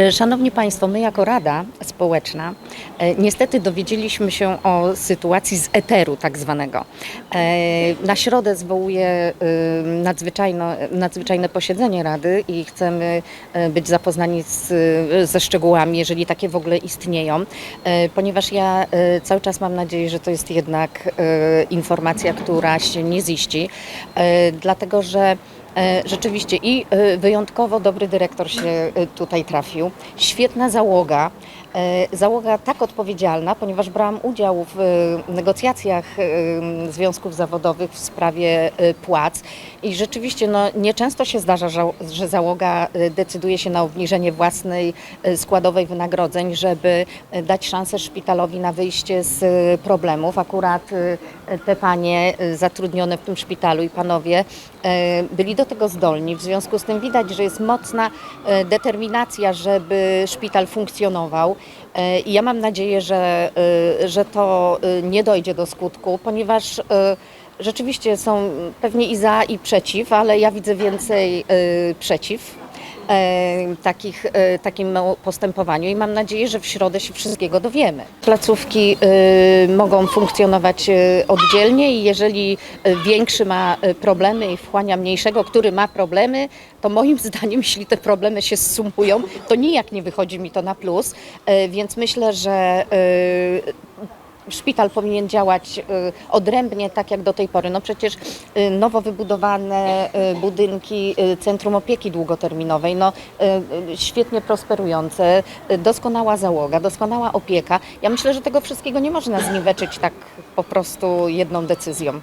E, Szanowni Państwo, my jako Rada Społeczna e, niestety dowiedzieliśmy się o sytuacji z eteru tak zwanego. E, Na środę zwołuję e, nadzwyczajne, posiedzenie Rady i chcemy być zapoznani z, ze szczegółami, jeżeli takie w ogóle istnieją, ponieważ ja cały czas mam nadzieję, że to jest jednak informacja, która się nie ziści, dlatego że Rzeczywiście i e, wyjątkowo dobry dyrektor się e, tutaj trafił. Świetna załoga. E, Załoga tak odpowiedzialna, ponieważ brałam udział w e, negocjacjach e, związków zawodowych w sprawie płac i rzeczywiście no, nieczęsto się zdarza, że załoga decyduje się na obniżenie własnej składowej wynagrodzeń, żeby dać szansę szpitalowi na wyjście z problemów. Akurat te panie zatrudnione w tym szpitalu i panowie byli do tego zdolni. W związku z tym widać, że jest mocna determinacja, żeby szpital funkcjonował. E, I ja mam nadzieję, że, e, że to e, nie dojdzie do skutku, ponieważ rzeczywiście są pewnie i za, i przeciw, ale ja widzę więcej przeciw takich, e, takim postępowaniu i mam nadzieję, że w środę się wszystkiego dowiemy. Placówki e, mogą funkcjonować e, oddzielnie i jeżeli e, większy ma e, problemy i wchłania mniejszego, który ma problemy, to moim zdaniem, jeśli te problemy się sumują, to nijak nie wychodzi mi to na plus, E, więc myślę, że e, szpital powinien działać y, odrębnie, tak jak do tej pory. No przecież y, nowo wybudowane y, budynki Centrum Opieki Długoterminowej, no świetnie prosperujące, doskonała załoga, doskonała opieka. Ja myślę, że tego wszystkiego nie można zniweczyć tak po prostu jedną decyzją.